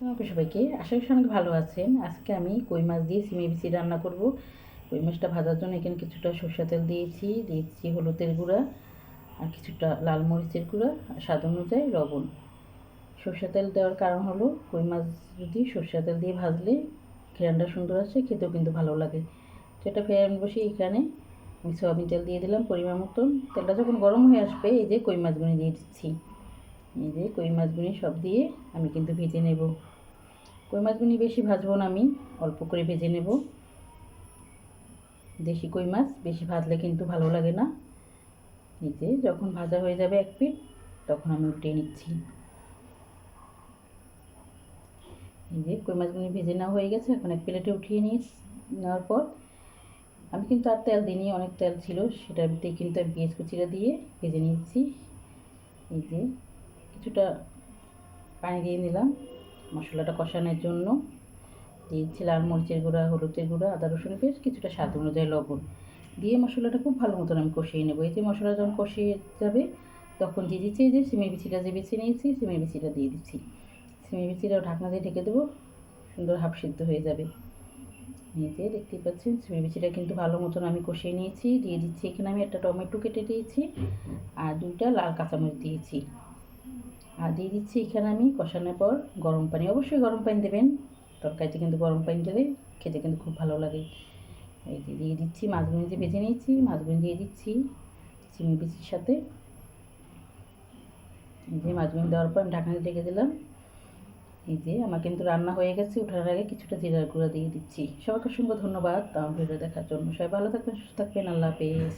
আসসালামু সবাইকে। আশা করি অনেক ভালো আছেন। আজকে আমি কই মাছ দিয়ে সিমে বিচি রান্না করব। কই মাছটা ভাজার জন্য এখানে কিছুটা সরষা তেল দিয়েছি। দিয়েছি হলুদের গুঁড়া আর কিছুটা লাল মরিচের গুঁড়া আর স্বাদ অনুযায়ী লবণ। সরষা তেল দেওয়ার কারণ হলো, কই মাছ যদি সরষা তেল দিয়ে ভাজলে ঘেরানটা সুন্দর আসে, খেতেও কিন্তু ভালো লাগে। সেটা ফেরান বসে এখানে আমি সয়াবিন তেল দিয়ে দিলাম পরিমাণ মতন। তেলটা যখন গরম হয়ে আসবে, এই যে কই মাছগুলো দিয়ে দিচ্ছি। এই যে কই মাছগুলি সব দিয়ে আমি কিন্তু ভেজে নেব। কই মাছগুলি বেশি ভাজবো না আমি, অল্প করে ভেজে নেব। দেশি কই মাছ বেশি ভাজলে কিন্তু ভালো লাগে না। এই যে যখন ভাজা হয়ে যাবে এক পিঠ তখন আমি উঠিয়ে নিচ্ছি। এই যে কই মাছগুলি ভেজে নেওয়া হয়ে গেছে, এখন এক প্লেটে উঠিয়ে নিয়ে নেওয়ার পর আমি কিন্তু আর তেল দিইনি, অনেক তেল ছিল, সেটার ভিতরে কিন্তু আমি পেঁয়াজ কুচিটা দিয়ে ভেজে নিচ্ছি। এই যে কিছুটা পানি দিয়ে দিলাম মশলাটা কষানোর জন্য দিয়েছি লাল মরিচের গুঁড়া, হলুদের গুঁড়া, আদা, রসুন পেস্ট কিছুটা স্বাদ অনুযায়ী লবণ। দিয়ে মশলাটা খুব ভালো মতন আমি কষিয়ে নেব। এই যে মশলা যখন কষিয়ে যাবে, তখন দিয়ে দিচ্ছি যে সিমের বিচিটা যে বেছে নিয়েছি, সিমের বিচিটা দিয়ে দিচ্ছি। সিমের বিচিটা ঢাকনা দিয়ে ঢেকে দেবো, সুন্দর হাফ সিদ্ধ হয়ে যাবে। যে দেখতেই পাচ্ছেন, সিমের বিচিটা কিন্তু ভালো মতন আমি কষিয়ে নিয়েছি। দিয়ে দিচ্ছি এখানে আমি একটা টমেটো কেটে দিয়েছি আর দুইটা লাল কাঁচামরিচ দিয়েছি। আর দিয়ে দিচ্ছি এখানে আমি কষানোর পর গরম পানি। অবশ্যই গরম পানি দেবেন। তরকারিতে কিন্তু গরম পানি দিলে খেতে কিন্তু খুব ভালো লাগে। এই যে দিয়ে দিচ্ছি মাছগুলো যে ভেজে নিয়েছি, মাছগুলো দিয়ে দিচ্ছি চিনি বিচির সাথে। এই যে মাছগুলো দেওয়ার পর আমি ঢাকনা ঢেকে দিলাম। এই যে আমার কিন্তু রান্না হয়ে গেছে ওঠার আগে কিছুটা জিরার গুঁড়া দিয়ে দিচ্ছি। সবাইকে অসংখ্য ধন্যবাদ আমার ভিডিও দেখার জন্য। সবাই ভালো থাকবেন, সুস্থ থাকবেন। আল্লাহ হাফেজ।